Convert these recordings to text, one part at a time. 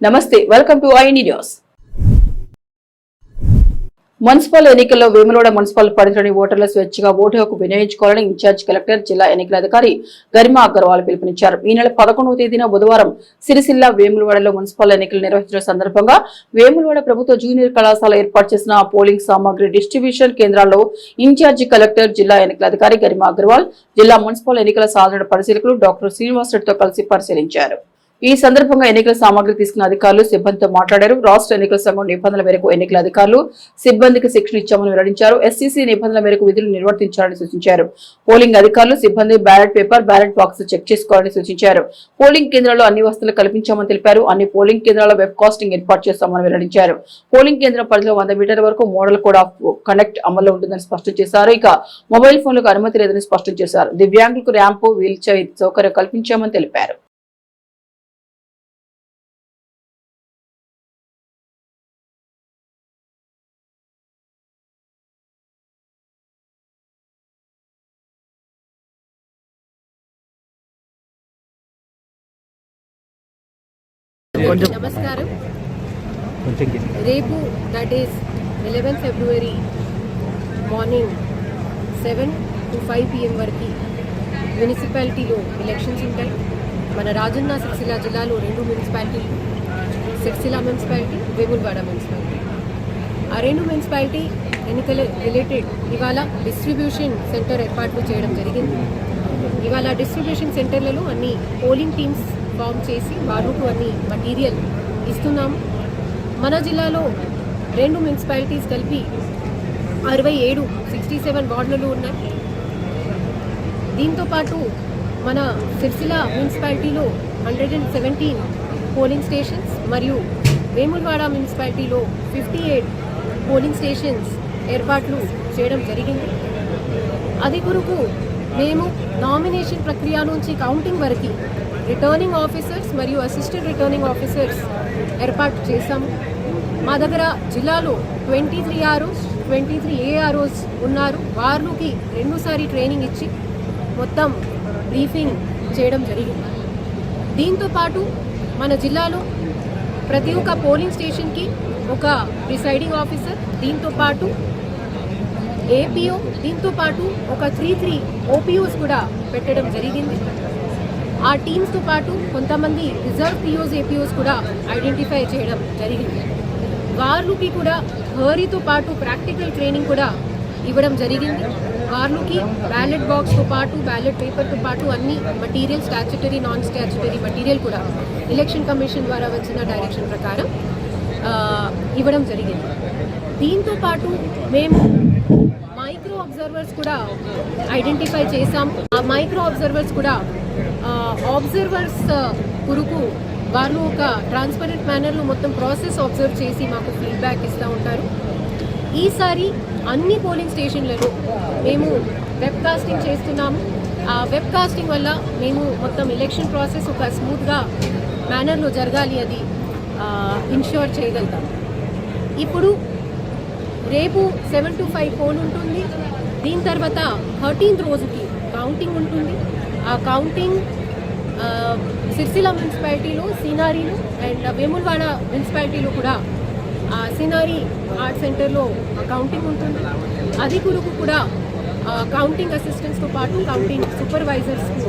నమస్తే welcome to I news municipal ఎన్నికల్లో Vemulawada municipal పరిధిలోని ఓటర్ల స్వేచ్ఛగా ఓటు హక్కు వినియోగించుకోవాలని ఇన్ఛార్జ్ కలెక్టర్ జిల్లా ఎన్నికల అధికారి గరిమా అగర్వాల్ పిలుపునిచ్చారు. ఈ నెల పదకొండవ తేదీన బుధవారం సిరిసిల్ల వేములవాడలో మున్సిపల్ ఎన్నికలు నిర్వహించిన సందర్భంగా వేములవాడ ప్రభుత్వ జూనియర్ కళాశాల ఏర్పాటు చేసిన పోలింగ్ సామాగ్రి డిస్ట్రిబ్యూషన్ కేంద్రాల్లో ఇన్ఛార్జి కలెక్టర్ జిల్లా ఎన్నికల అధికారి గరిమా అగర్వాల్ జిల్లా మున్సిపల్ ఎన్నికల సాధారణ పరిశీలకులు డాక్టర్ శ్రీనివాసరెడ్డితో కలిసి పరిశీలించారు. ఈ సందర్భంగా ఎన్నికల సామాగ్రి తీసుకున్న అధికారులు సిబ్బందితో మాట్లాడారు. రాష్ట్ర ఎన్నికల సంఘం నిబంధనల మేరకు ఎన్నికల అధికారులు సిబ్బందికి శిక్షణ ఇచ్చామని వెల్లడించారు. ఎస్సీసీ నిబంధనల మేరకు విధులు నిర్వర్తించాలని సూచించారు. పోలింగ్ అధికారులు సిబ్బంది ballot paper ballot box check చేసుకోవాలని సూచించారు. పోలింగ్ కేంద్రాల్లో అన్ని వసతులు కల్పించామని తెలిపారు. అన్ని పోలింగ్ కేంద్రాల వెబ్ కాస్టింగ్ ఏర్పాటు చేస్తామని వెల్లడించారు. పోలింగ్ కేంద్రం పరిధిలో వంద మీటర్ల వరకు మోడల్ కోడ్ ఆఫ్ కనెక్ట్ అమల్లో ఉంటుందని స్పష్టం చేశారు. ఇక మొబైల్ ఫోన్లకు అనుమతి లేదని స్పష్టం చేశారు. దివ్యాంగులకు ర్యాంపు వీల్ చైర్ సౌకర్యం కల్పించామని తెలిపారు. నమస్కారం. రేపు that is eleven February morning seven to five PM వరకు మున్సిపాలిటీలో ఎలక్షన్స్ ఉంటాయి. మన రాజన్న సిరిసిల్ల జిల్లాలో రెండు మున్సిపాలిటీలు సిరిసిల్ల మున్సిపాలిటీ వేములవాడ మున్సిపాలిటీ ఆ రెండు మున్సిపాలిటీ ఎన్నికల రిలేటెడ్ ఇవాళ డిస్ట్రిబ్యూషన్ సెంటర్ ఏర్పాట్లు చేయడం జరిగింది. ఇవాళ డిస్ట్రిబ్యూషన్ సెంటర్లలో అన్ని పోలింగ్ టీమ్స్ ఫామ్ చేసి వాళ్ళకు అన్ని మటీరియల్ ఇస్తున్నాము. మన జిల్లాలో రెండు మున్సిపాలిటీస్ కలిపి అరవై ఏడు సిక్స్టీ సెవెన్ వార్డులలో ఉన్నాయి. దీంతో పాటు మన సిరిసిల మున్సిపాలిటీలో hundred and seventeen polling stations మరియు వేములవాడ మున్సిపాలిటీలో ఫిఫ్టీ ఎయిట్ పోలింగ్ స్టేషన్స్ ఏర్పాట్లు చేయడం జరిగింది. అది కొరకు మేము నామినేషన్ ప్రక్రియ నుంచి కౌంటింగ్ వరకు రిటర్నింగ్ ఆఫీసర్స్ మరియు అసిస్టెంట్ రిటర్నింగ్ ఆఫీసర్స్ ఏర్పాటు చేశాము. మా దగ్గర జిల్లాలో twenty three ROs twenty three AROs ఉన్నారు. వారికి రెండుసారి ట్రైనింగ్ ఇచ్చి మొత్తం బ్రీఫింగ్ చేయడం జరిగింది. దీంతో పాటు మన జిల్లాలో ప్రతి ఒక్క పోలింగ్ స్టేషన్కి ఒక ప్రిసైడింగ్ ఆఫీసర్ దీంతో పాటు ఏపీఓ దీంతో పాటు ఒక త్రీ త్రీ ఓపీఓస్ కూడా పెట్టడం జరిగింది. ఆ టీమ్స్తో పాటు కొంతమంది రిజర్వ్ పిఓస్ ఏపీఓస్ కూడా ఐడెంటిఫై చేయడం జరిగింది. వార్లుకి కూడా థియరీతో పాటు ప్రాక్టికల్ ట్రైనింగ్ కూడా ఇవ్వడం జరిగింది. వార్లుకి బ్యాలెట్ బాక్స్తో పాటు బ్యాలెట్ పేపర్తో పాటు అన్ని material statutory non statutory material కూడా ఎలక్షన్ కమిషన్ ద్వారా వచ్చిన డైరెక్షన్ ప్రకారం ఇవ్వడం జరిగింది. దీంతో పాటు మేము మైక్రో అబ్జర్వర్స్ కూడా ఐడెంటిఫై చేసాం ఆ మైక్రో అబ్జర్వర్స్ కూడా ఆబ్జర్వర్స్ కొరకు వాళ్ళు ఒక ట్రాన్స్పరెంట్ మేనర్లో మొత్తం ప్రాసెస్ అబ్జర్వ్ చేసి మాకు ఫీడ్బ్యాక్ ఇస్తూ ఉంటారు. ఈసారి అన్ని పోలింగ్ స్టేషన్లలో మేము వెబ్ కాస్టింగ్ చేస్తున్నాము. ఆ వెబ్ కాస్టింగ్ వల్ల మేము మొత్తం ఎలక్షన్ ప్రాసెస్ ఒక స్మూత్గా మేనర్లో జరగాలి అది ఇన్ష్యూర్ చేయగలుగుతాం. ఇప్పుడు రేపు సెవెన్ టు ఫైవ్ పోల్ ఉంటుంది. దీని తర్వాత థర్టీన్త్ రోజుకి కౌంటింగ్ ఉంటుంది. Uh, uh, ఆ కౌంటింగ్ ఆ, సిరిసిల్ల మున్సిపాలిటీలో సీనారీలో అండ్ వేములవాడ మున్సిపాలిటీలో కూడా ఆ సీనారీ ఆర్ట్ సెంటర్లో కౌంటింగ్ ఉంటుంది. అది కొరకు కూడా కౌంటింగ్ అసిస్టెంట్స్తో పాటు కౌంటింగ్ సూపర్వైజర్స్కు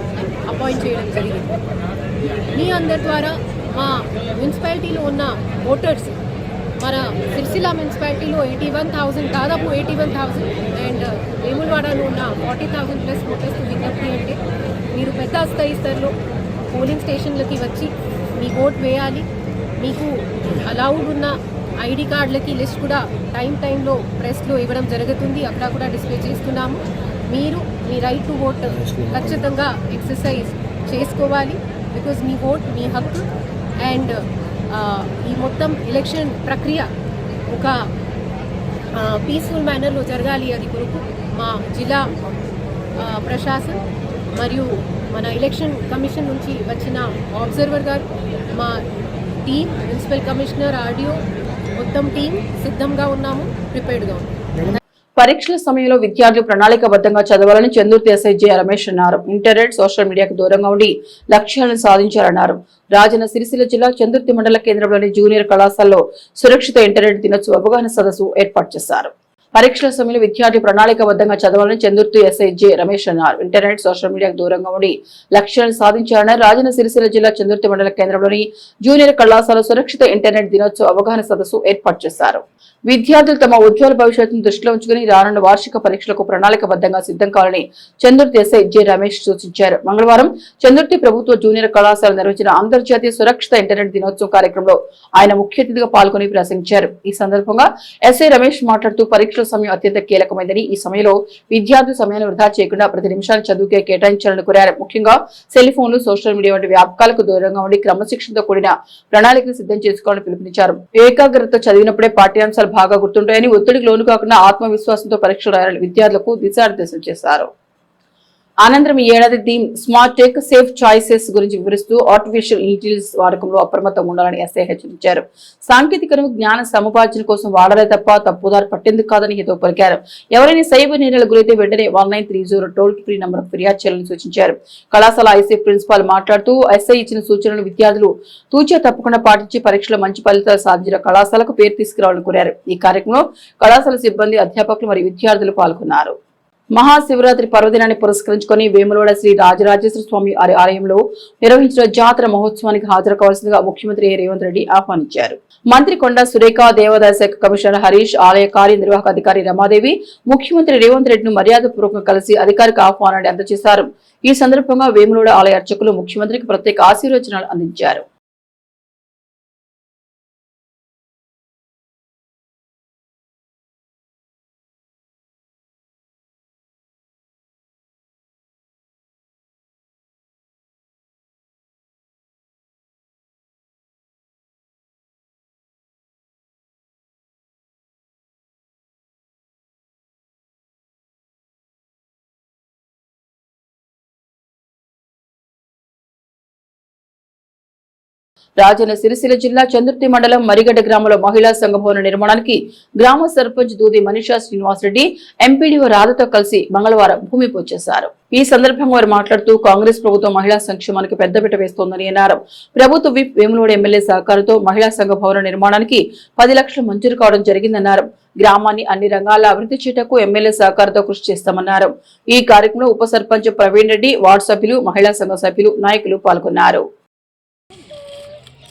అపాయింట్ చేయడం జరిగింది. మీ అందరి ద్వారా మా మున్సిపాలిటీలో ఉన్న ఓటర్స్ మన సిరిసిల్ల మున్సిపాలిటీలో ఎయిటీ వన్ థౌజండ్ దాదాపు ఎయిటీ వన్ థౌజండ్ అండ్ వేములవాడలో ఉన్న ఫార్టీ థౌజండ్ ప్లస్ ఓటర్స్ విజ్ఞప్తి అంటే మీరు స్థాయి స్థాయిలో పోలింగ్ స్టేషన్లకి వచ్చి మీ ఓట్ వేయాలి. మీకు అలౌడ్ ఉన్న ఐడి కార్డులకి లిస్ట్ కూడా టైం టైంలో ప్రెస్లో ఇవ్వడం జరుగుతుంది. అక్కడ కూడా డిస్ప్లే చేస్తున్నాము. మీరు మీ రైట్ టు ఓట్ ఖచ్చితంగా ఎక్సర్సైజ్ చేసుకోవాలి. బికాజ్ మీ ఓట్ మీ హక్కు అండ్ ఈ మొత్తం ఎలక్షన్ ప్రక్రియ ఒక పీస్ఫుల్ మేనర్లో జరగాలి అది కొరకు మా జిల్లా ప్రశాసన్. మరియు మన ఎలక్షన్ కమిషన్ నుంచి వచ్చిన ఆబ్జర్వర్ గారు మా టీం మున్సిపల్ కమిషనర్ ఆర్డియో మొత్తం టీం సిద్ధంగా ఉన్నాము ప్రిపేర్డ్గా ఉన్నాము. పరీక్షల సమయంలో విద్యార్థులు ప్రణాళికబద్ధంగా చదవాలని చందూర్తి ఎస్ఐ జె రమేష్ అన్నారు. ఇంటర్నెట్ సోషల్ మీడియాకు దూరంగా ఉండి లక్ష్యాలను సాధించారన్నారు. రాజన్న సిరిసిల్ల జిల్లా చందుర్తి మండల కేంద్రంలోని జూనియర్ కళాశాలలో సురక్షిత ఇంటర్నెట్ దినోత్సవ అవగాహన సదస్సు ఏర్పాటు చేశారు. పరీక్షల సమయంలో విద్యార్థి ప్రణాళికబద్ధంగా చదవాలని చందుర్తి ఎస్ఐ జె రమేష్ అన్నారు. ఇంటర్నెట్ సోషల్ మీడియాకు దూరంగా ఉండి లక్ష్యాలను సాధించారని రాజన్న సిరిసిల్ల జిల్లా చందుర్తి మండల కేంద్రంలోని జూనియర్ కళాశాల సురక్షిత ఇంటర్నెట్ దినోత్సవ అవగాహన సదస్సు ఏర్పాటు చేశారు. విద్యార్థులు తమ ఉజ్వల భవిష్యత్తును దృష్టిలో ఉంచుకుని రానున్న వార్షిక పరీక్షలకు ప్రణాళికబద్ధంగా సిద్ధం కావాలని చందుర్తి ఎస్ఐ జె రమేష్ సూచించారు. మంగళవారం చందుర్తి ప్రభుత్వ జూనియర్ కళాశాల నిర్వహించిన అంతర్జాతీయ సురక్షిత ఇంటర్నెట్ దినోత్సవం కార్యక్రమంలో ఆయన ముఖ్య అతిథిగా పాల్గొని ప్రసంగించారు. ఈ సందర్భంగా ఎస్ఐ రమేష్ మాట్లాడుతూ పరీక్షల సమయం అత్యంత కీలకమైందని ఈ సమయంలో విద్యార్థుల సమయాన్ని వృధా చేయకుండా ప్రతి నిమిషాన్ని చదువుకే కేటాయించాలని కోరారు. ముఖ్యంగా సెల్ ఫోన్లు సోషల్ మీడియా వంటి వ్యాపకాలకు దూరంగా ఉండి క్రమశిక్షణతో కూడిన ప్రణాళికను సిద్ధం చేసుకోవాలని పిలుపునిచ్చారు. ఏకాగ్రత చదివినప్పుడే పాఠ్యాంశాలు బాగా గుర్తుంటాయని ఒత్తిడికి లోను కాకుండా ఆత్మవిశ్వాసంతో పరీక్షలు రాయాలని విద్యార్థులకు దిశానిర్దేశం చేశారు. అనంతరం ఈ ఏడాది theme smart tech safe choices గురించి వివరిస్తూ ఆర్టిఫిషియల్ ఇంటెలిజెన్స్ వాడకంలో అప్రమత్తంగా ఉండాలని ఎస్ఐ హెచ్చరించారు సాంకేతికను జ్ఞాన సముపార్జన కోసం వాడలే తప్ప తప్పుదారి పట్టేందుకు కాదని హితవు పలికారు. ఎవరైనా సైబర్ నేరాల గురైతే వెంటనే one nine three zero toll free number ఫిర్యాదు చేయాలని సూచించారు. కళాశాల ఐసీ ప్రిన్సిపాల్ మాట్లాడుతూ ఎస్ఐ ఇచ్చిన సూచనలు విద్యార్థులు తూచా తప్పకుండా పాటించి పరీక్షలో మంచి ఫలితాలు సాధించిన కళాశాలకు పేరు తీసుకురావాలని కోరారు. ఈ కార్యక్రమంలో కళాశాల సిబ్బంది అధ్యాపకులు మరియు విద్యార్థులు పాల్గొన్నారు. మహాశివరాత్రి పర్వదినాన్ని పురస్కరించుకొని వేములవాడ శ్రీ రాజరాజేశ్వర స్వామి వారి ఆలయంలో నిర్వహించిన జాతర మహోత్సవానికి హాజరు కావాల్సిందిగా ముఖ్యమంత్రి రేవంత్ రెడ్డి ఆహ్వానించారు. మంత్రి కొండ సురేఖ దేవాదాయ శాఖ కమిషనర్ హరీష్ ఆలయ కార్యనిర్వాహక అధికారి రమాదేవి ముఖ్యమంత్రి రేవంత్ రెడ్డిను మర్యాదపూర్వకంగా కలిసి అధికారిక ఆహ్వానాన్ని అందజేశారు. ఈ సందర్భంగా వేములవాడ ఆలయ అర్చకులు ముఖ్యమంత్రికి ప్రత్యేక ఆశీర్వచనాలు అందించారు. రాజన్న సిరిసిల్ల జిల్లా చందుర్తి మండలం మరిగడ్డ గ్రామంలో మహిళా సంఘ భవన నిర్మాణానికి గ్రామ సర్పంచ్ దూది మనీషా శ్రీనివాసరెడ్డి ఎంపీడీఓ రాధతో కలిసి మంగళవారం భూమి పూజ చేశారు. ఈ సందర్భంగా వారు మాట్లాడుతూ కాంగ్రెస్ ప్రభుత్వం మహిళా సంక్షేమానికి పెద్దపీట వేస్తోందని అన్నారు. ప్రభుత్వ విప్ వేములవాడ ఎమ్మెల్యే సహకారంతో మహిళా సంఘ భవన నిర్మాణానికి పది లక్షలు మంజూరు కావడం జరిగిందన్నారు. గ్రామాన్ని అన్ని రంగాల అభివృద్ధి చేయటకు ఎమ్మెల్యే సహకారంతో కృషి చేస్తామన్నారు. ఈ కార్యక్రమంలో ఉప సర్పంచ్ ప్రవీణ్ రెడ్డి వార్డు సభ్యులు మహిళా సంఘ సభ్యులు నాయకులు పాల్గొన్నారు.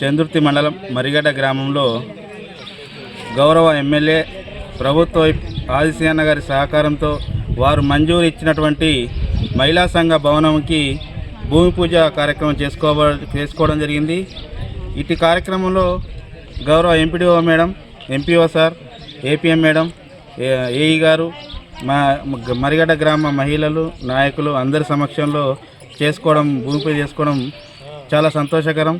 చందుర్తి మండలం మరిగడ్డ గ్రామంలో గౌరవ ఎమ్మెల్యే ప్రభుత్వ ఆదిశీయన్న గారి సహకారంతో వారు మంజూరు ఇచ్చినటువంటి మహిళా సంఘ భవనంకి భూమి పూజ కార్యక్రమం చేసుకో చేసుకోవడం జరిగింది. ఇటు కార్యక్రమంలో గౌరవ MPDO madam MPO sir APM madam AE గారు మా మరిగడ్డ గ్రామ మహిళలు నాయకులు అందరి సమక్షంలో చేసుకోవడం భూమి పూజ చేసుకోవడం చాలా సంతోషకరం.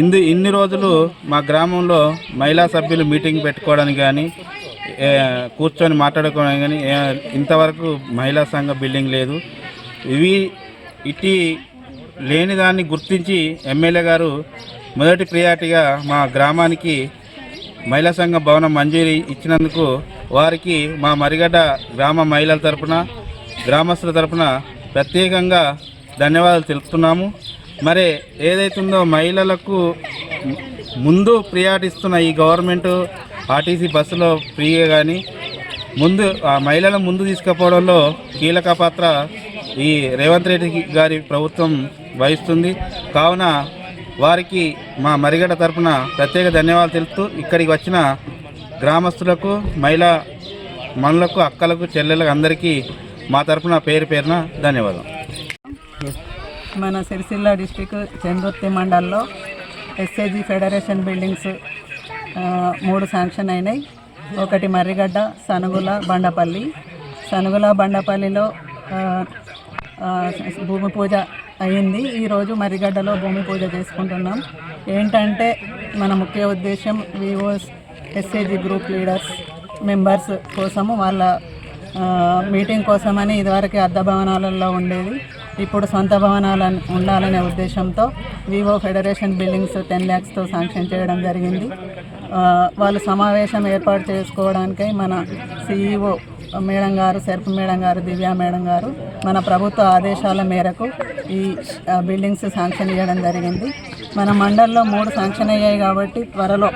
ఇందు ఇన్ని రోజులు మా గ్రామంలో మహిళా సభ్యులు మీటింగ్ పెట్టుకోవడానికి కానీ కూర్చొని మాట్లాడుకోవడానికి కానీ ఇంతవరకు మహిళా సంఘ బిల్డింగ్ లేదు. ఇవి ఇటీ లేని దాన్ని గుర్తించి ఎమ్మెల్యే గారు మొదటి ప్రియారిటీగా మా గ్రామానికి మహిళా సంఘ భవనం మంజూరి ఇచ్చినందుకు వారికి మా మరిగడ్డ గ్రామ మహిళల తరపున గ్రామస్తుల తరపున ప్రత్యేకంగా ధన్యవాదాలు తెలుపుతున్నాము. మరి ఏదైతుందో మహిళలకు ముందు ప్రియాటిస్తున్న ఈ గవర్నమెంట్ ఆర్టీసీ బస్సులో ఫ్రీగా కానీ ముందు ఆ మహిళలను ముందు తీసుకుపోవడంలో కీలక పాత్ర ఈ రేవంత్ రెడ్డి గారి ప్రభుత్వం వహిస్తుంది. కావున వారికి మా మరిగడ్డ తరపున ప్రత్యేక ధన్యవాదాలు తెలుపుతూ ఇక్కడికి వచ్చిన గ్రామస్తులకు మహిళా మనులకు అక్కలకు చెల్లెలకు అందరికీ మా తరపున పేరు పేరున ధన్యవాదం. మన సిరిసిల్ల డిస్టిక్ చందుర్తి మండల్లో ఎస్ఏజీ ఫెడరేషన్ బిల్డింగ్స్ మూడు శాంక్షన్ అయినాయి. ఒకటి మర్రిగడ్డ సనుగుల బండపల్లి. సనుగుల బండపల్లిలో భూమి పూజ అయింది. ఈరోజు మర్రిగడ్డలో భూమి పూజ చేసుకుంటున్నాం. ఏంటంటే మన ముఖ్య ఉద్దేశం VOs SAG group leaders members కోసము వాళ్ళ మీటింగ్ కోసమని ఇదివరకు అర్ధ భవనాలలో ఉండేది. ఇప్పుడు సొంత భవనాలు ఉండాలనే ఉద్దేశంతో వివో ఫెడరేషన్ బిల్డింగ్స్ టెన్ ల్యాక్స్తో శాంక్షన్ చేయడం జరిగింది. వాళ్ళు సమావేశం ఏర్పాటు చేసుకోవడానికై మన సిఈఓ మేడం గారు సెర్ప్ మేడం గారు దివ్యా మేడం గారు మన ప్రభుత్వ ఆదేశాల మేరకు ఈ బిల్డింగ్స్ శాంక్షన్ చేయడం జరిగింది. మన మండల్లో మూడు శాంక్షన్ అయ్యాయి కాబట్టి త్వరలో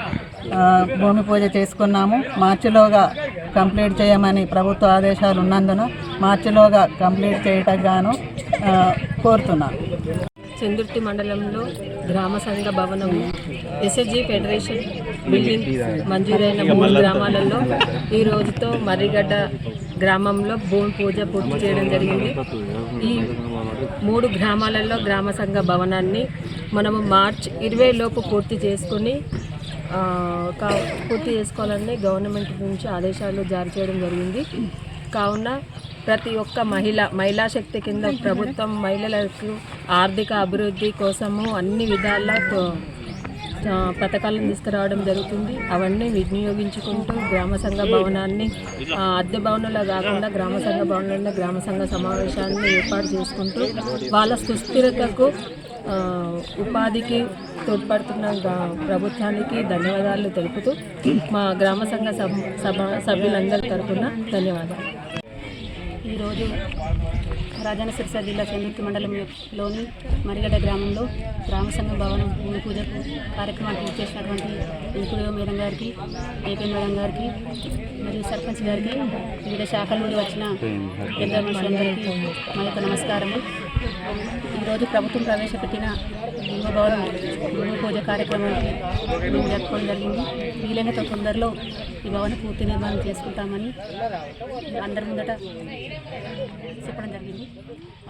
భూమి పూజ చేసుకున్నాము. మార్చిలోగా కంప్లీట్ చేయమని ప్రభుత్వ ఆదేశాలు ఉన్నందున మార్చిలోగా కంప్లీట్ చేయటం గాను కోరుతున్నాను. చందుర్తి మండలంలో గ్రామ సంఘ భవనం ఎస్ఎస్జి ఫెడరేషన్ బిల్డింగ్ మంజూరైన మూడు గ్రామాలలో ఈ రోజుతో మర్రిగడ్డ గ్రామంలో భూమి పూజ పూర్తి చేయడం జరిగింది. ఈ మూడు గ్రామాలలో గ్రామ సంఘ భవనాన్ని మనము మార్చ్ ఇరవై లోపు పూర్తి చేసుకొని పూర్తి చేసుకోవాలని గవర్నమెంట్ నుంచి ఆదేశాలు జారీ చేయడం జరిగింది. కావున ప్రతి ఒక్క మహిళ మహిళా శక్తి కింద ప్రభుత్వం మహిళలకు ఆర్థిక అభివృద్ధి కోసము అన్ని విధాల పథకాలను తీసుకురావడం జరుగుతుంది. అవన్నీ వినియోగించుకుంటూ గ్రామ సంఘ భవనాన్ని అద్దె భవనంలో కాకుండా గ్రామ సంఘ భవనంలో గ్రామ సంఘ సమావేశాన్ని ఏర్పాటు చేసుకుంటూ వాళ్ళ సుస్థిరతకు ఉపాధికి తోడ్పడుతున్న ప్రభుత్వానికి ధన్యవాదాలు తెలుపుతూ మా గ్రామ సంఘ సభ సభ సభ్యులందరి తరపున ధన్యవాదాలు. ఈరోజు రాజన్న సిరిసిల్ల జిల్లా చందుర్తి మండలంలోని మరిగడ్డ గ్రామంలో గ్రామ సంఘం భవనం భూమి పూజ కార్యక్రమానికి ఇచ్చేసినటువంటి ఇంకుడు మేడం గారికి ఏపీ మేడం గారికి మరియు సర్పంచ్ గారికి వివిధ శాఖల నుండి వచ్చిన పెద్ద మనుషులందరికీ మా యొక్క నమస్కారము ఈరోజు ప్రభుత్వం ప్రవేశపెట్టిన భూమి భవనం భూమి పూజ కార్యక్రమానికి మేము జరుపుకోవడం జరిగింది. వీలైనంత తొందరలో ఈ భవన పూర్తి నిర్మాణం చేసుకుంటామని అందరి ముందట చెప్పడం జరిగింది.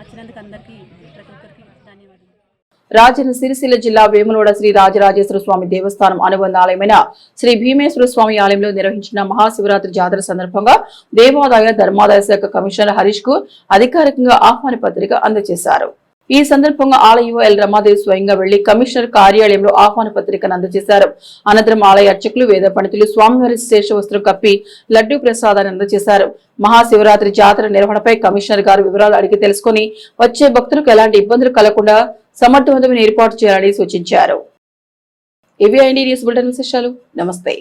వచ్చినందుకు అందరికీ ప్రతి ఒక్కరికి ధన్యవాదాలు. రాజన్న సిరిసిల్ల జిల్లా వేములవాడ శ్రీ రాజరాజేశ్వర స్వామి దేవస్థానం అనుబంధ ఆలయమైన శ్రీ భీమేశ్వర స్వామి ఆలయంలో నిర్వహించిన మహాశివరాత్రి జాతర సందర్భంగా దేవాదాయ ధర్మాదాయ శాఖ కమిషనర్ హరీష్కు అధికారికంగా ఆహ్వాన పత్రిక అందజేశారు. ఈ సందర్భంగా ఆలయ ఎల్ రమాదేవి స్వయంగా వెళ్ళి కమిషనర్ కార్యాలయంలో ఆహ్వాన పత్రికను అందజేశారు. అనంతరం ఆలయ అర్చకులు వేద పండితులు స్వామివారి శేషవస్త్రం కప్పి లడ్డూ ప్రసాదాన్ని అందజేశారు. మహాశివరాత్రి జాతర నిర్వహణపై కమిషనర్ గారు వివరాలు అడిగి తెలుసుకుని వచ్చే భక్తులకు ఎలాంటి ఇబ్బందులు కలగకుండా సమర్థవంతమైన ఏర్పాటు చేయాలని సూచించారు. ఇవి ఐడి న్యూస్ బులెటిన్ విశేషాలు. నమస్తే.